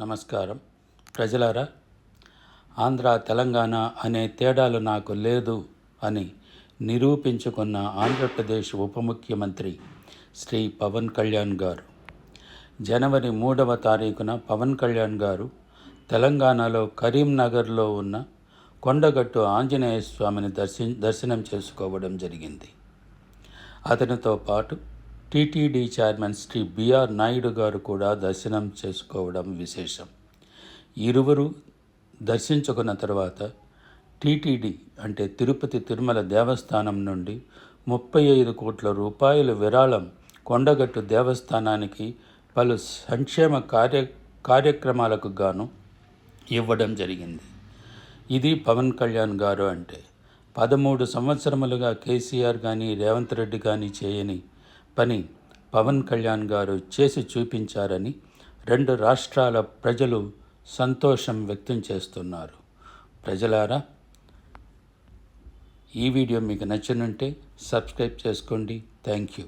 నమస్కారం. ప్రజలారా ఆంధ్ర తెలంగాణ అనే తేడాలు నాకు లేదు అని నిరూపించుకున్న ఆంధ్రప్రదేశ్ ఉప ముఖ్యమంత్రి శ్రీ పవన్ కళ్యాణ్ గారు. జనవరి మూడవ తారీఖున పవన్ కళ్యాణ్ గారు తెలంగాణలో కరీంనగర్లో ఉన్న కొండగట్టు ఆంజనేయ స్వామిని దర్శి దర్శనం చేసుకోవడం జరిగింది. అతనితో పాటు TTD chairman Shri B R Naidu గారు కూడా దర్శనం చేసుకోవడం విశేషం. ఇరువురు దర్శించుకున్న తర్వాత టీటీడీ అంటే తిరుపతి తిరుమల దేవస్థానం నుండి ముప్పై ఐదు కోట్ల రూపాయల విరాళం కొండగట్టు దేవస్థానానికి పలు సంక్షేమ కార్య కార్యక్రమాలకు గాను ఇవ్వడం జరిగింది. ఇది పవన్ కళ్యాణ్ గారు అంటే పదమూడు సంవత్సరములుగా కేసీఆర్ కానీ రేవంత్ రెడ్డి కానీ చేయని పని పవన్ కళ్యాణ్ గారు చేసి చూపించారని రెండు రాష్ట్రాల ప్రజలు సంతోషం వ్యక్తం చేస్తున్నారు. ప్రజలారా ఈ వీడియో మీకు నచ్చినుంటే సబ్స్క్రైబ్ చేసుకోండి. Thank you.